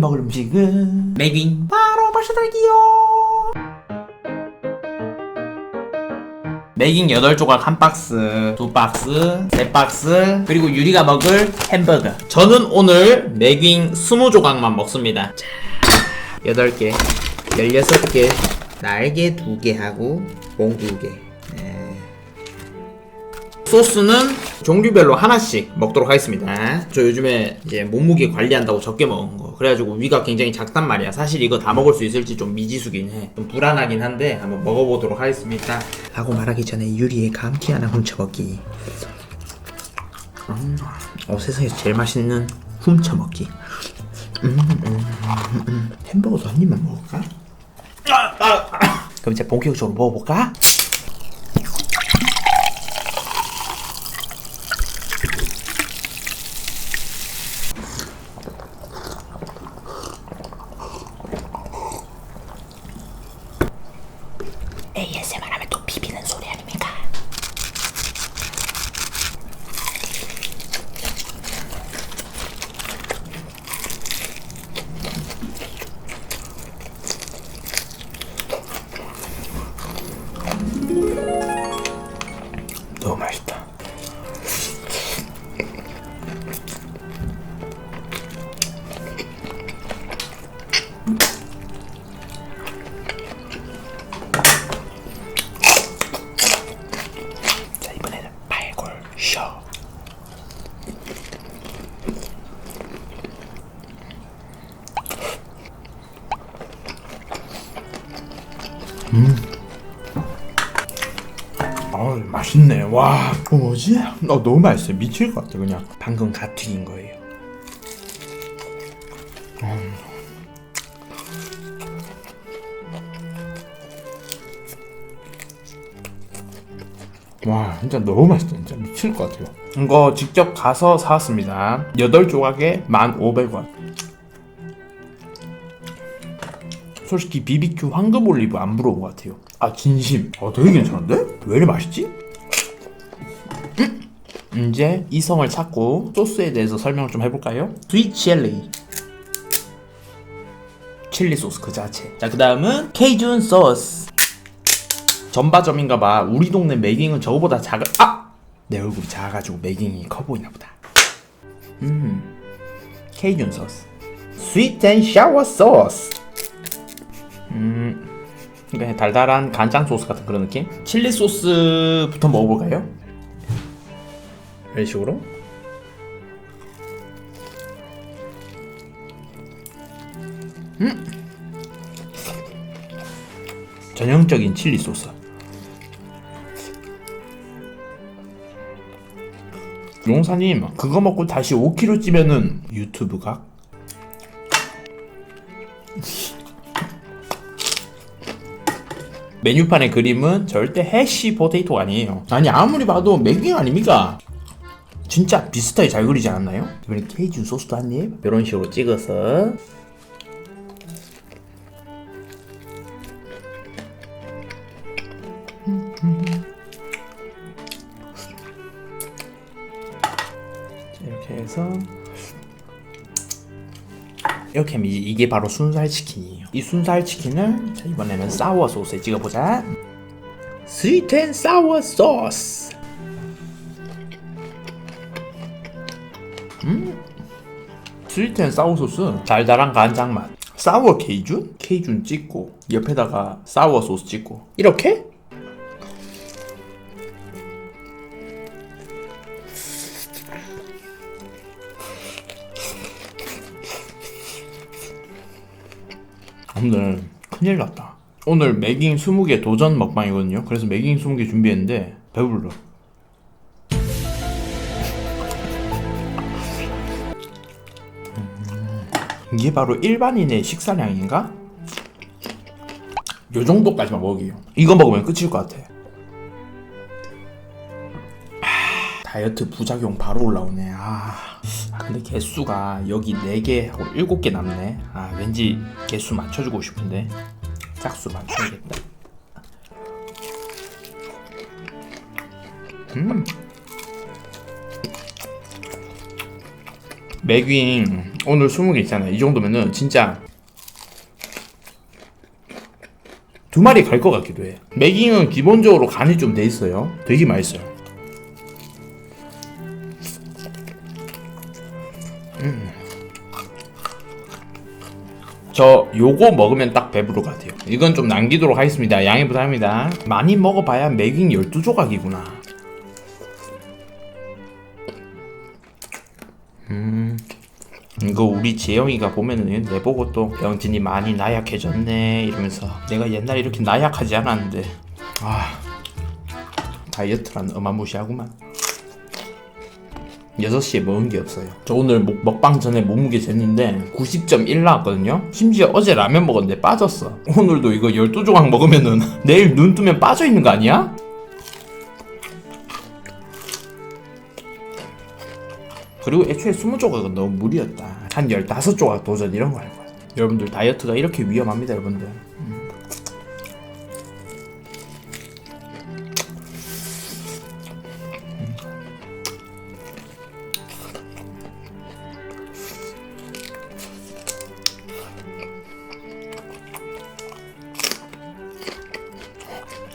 먹을 음식은 맥윙 바로 마셔들기요 맥인 8조각 한 박스, 두 박스, 세 박스, 그리고 유리가 먹을 햄버거. 저는 오늘 맥윙 20조각만 먹습니다. 자, 8개, 16개, 날개 2개 하고 공 2개. 네. 소스는 종류별로 하나씩 먹도록 하겠습니다. 저 요즘에 이제 몸무게 관리한다고 적게 먹은 거. 그래가지고 위가 굉장히 작단 말이야. 사실 이거 다 먹을 수 있을지 좀 미지수긴 해. 좀 불안하긴 한데 한번 먹어보도록 하겠습니다. 라고 말하기 전에 유리에 감튀 하나 훔쳐먹기. 음, 어, 세상에서 제일 맛있는 훔쳐먹기. 음, 음, 음, 음. 햄버거도 한 입만 먹을까? 아, 아, 아. 그럼 이제 본격적으로 먹어볼까? 아 맛있네. 와. 어, 뭐지? 어, 너무 맛있어요. 미칠 것 같아 그냥. 방금 갓 튀긴 거예요. 음. 와 진짜 너무 맛있다. 진짜 미칠 것 같아요. 이거 직접 가서 사왔습니다. 8조각에 1,500원 솔직히 BBQ 황금 올리브 안 부러운 것 같아요. 아 진심. 아 되게 괜찮은데? 왜 이렇게 맛있지? 음, 이제 이성을 찾고 소스에 대해서 설명을 좀 해볼까요? 스윗 칠리 칠리 소스 그 자체. 자 그 다음은 케이준 소스 전바점인가 봐. 우리 동네 매깅은 저거보다 작아. 아! 내 얼굴이 작아가지고 매깅이 커 보이나 보다. 음. 케이준 소스 스윗 앤 샤워 소스 음 그러니까 달달한 간장 소스 같은 그런 느낌 칠리 소스부터 먹어볼까요? 이런 식으로 음 전형적인 칠리 소스 용사님 그거 먹고 다시 5kg 찌면은 유튜브 각? 메뉴판의 그림은 절대 해시 포테이토가 아니에요 아니 아무리 봐도 맥빙 아닙니까? 진짜 비슷하게 잘 그리지 않았나요? 이번에 케이준 소스도 한입 이런 식으로 찍어서 이렇게 해서 이렇게 하면 이게 바로 순살 치킨이에요. 이 순살 치킨을 자, 이번에는 사워 소스에 찍어보자. 스위트 앤 사워 소스. 음, 스위트 앤 사워 소스. 달달한 간장 맛. 사워 케이준? 케이준 찍고 옆에다가 사워 소스 찍고 이렇게? 오늘 큰일 났다. 오늘 매깅 20개 도전 먹방이거든요. 그래서 매깅 20개 준비했는데 배불러. 음, 이게 바로 일반인의 식사량인가? 요 정도까지만 먹이요. 이거 먹으면 끝일 것 같아. 아, 다이어트 부작용 바로 올라오네. 아. 근데 개수가 여기 4개 하고 7개 남네. 아, 왠지 개수 맞춰주고 싶은데. 짝수 맞춰야겠다. 음. 맥윙 오늘 20개 있잖아요. 이 정도면은 진짜 두 마리 갈 것 같기도 해. 매깅은 기본적으로 간이 좀 돼 있어요. 되게 맛있어요. 저 요거 먹으면 딱것 같아요. 이건 좀 남기도록 하겠습니다. 양해 부탁합니다. 많이 먹어봐야 매깅 12조각이구나. 이거 우리 재영이가 보면은 내보고 또 병진이 많이 나약해졌네 이러면서 내가 옛날에 이렇게 나약하지 않았는데 아 다이어트란 어마무시하구만 6시에 먹은 게 없어요 저 오늘 먹, 먹방 전에 몸무게 쟀는데 90.1 나왔거든요 심지어 어제 라면 먹었는데 빠졌어 오늘도 이거 12조각 먹으면은 내일 눈 뜨면 빠져 있는 거 아니야? 그리고 애초에 20조각은 너무 무리였다. 한 15조각 도전 이런 거 할 거야. 여러분들 다이어트가 이렇게 위험합니다, 여러분들.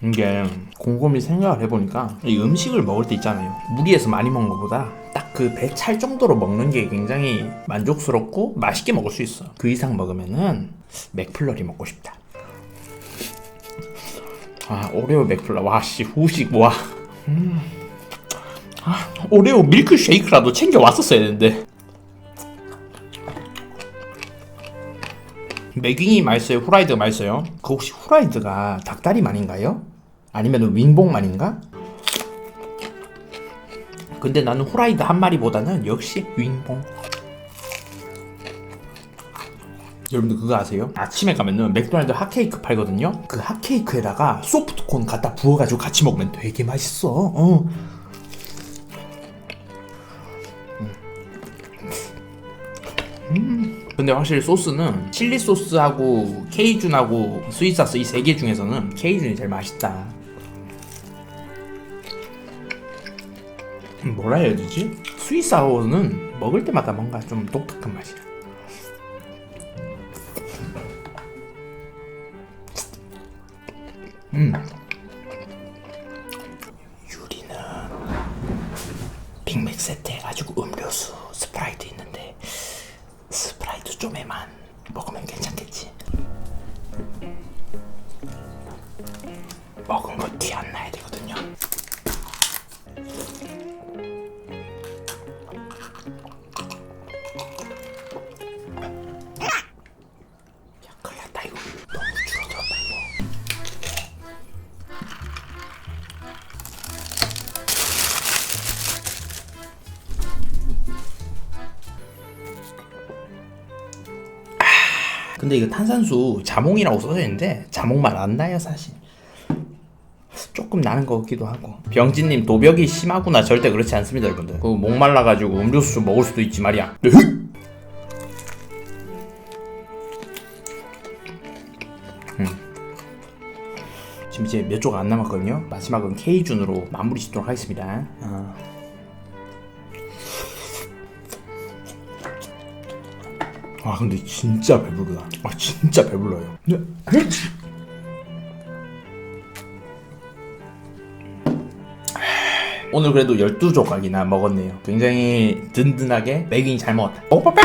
이게 곰곰이 생각을 해보니까 이 음식을 먹을 때 있잖아요 무리해서 많이 먹는 것보다 딱 그 배 찰 정도로 먹는 게 굉장히 만족스럽고 맛있게 먹을 수 있어 그 이상 먹으면은 맥플러리 먹고 싶다 아 오레오 맥플러 와씨 후식 와 음. 아, 오레오 밀크 쉐이크라도 챙겨 왔었어야 되는데 매깅이 맛있어요? 후라이드가 맛있어요? 그 혹시 후라이드가 닭다리만인가요? 아니면 윙봉만인가? 근데 나는 후라이드 한 마리보다는 역시 윙봉 여러분들 그거 아세요? 아침에 가면은 맥도날드 핫케이크 팔거든요? 그 핫케이크에다가 소프트콘 갖다 부어가지고 같이 먹으면 되게 맛있어 어. 근데 확실히 소스는 칠리 소스하고 케이준하고 스위사스 이 세 개 중에서는 케이준이 제일 맛있다. 뭐라 해야 되지? 스위사워는 먹을 때마다 뭔가 좀 독특한 맛이야. 음. 유리는 빅맥 세트 해가지고 음료수 스프라이트 있는데 스프라이트 좀에만 먹으면 괜찮겠지. 근데 이거 탄산수 자몽이라고 써져 있는데 자몽 맛 안 나요 사실. 조금 나는 것 같기도 하고. 병진님 도벽이 심하구나. 절대 그렇지 않습니다 여러분들. 그 목말라가지고 음료수 좀 먹을 수도 있지 말이야. 네. 음. 지금 이제 몇 조각 안 남았거든요. 마지막은 K준으로 마무리 짓도록 하겠습니다. 어. 아 근데 진짜 배부르다. 아 진짜 배불러요. 근데 오늘 그래도 12조각이나 먹었네요. 굉장히 든든하게 매깅이 잘 먹었다. 오빠빠!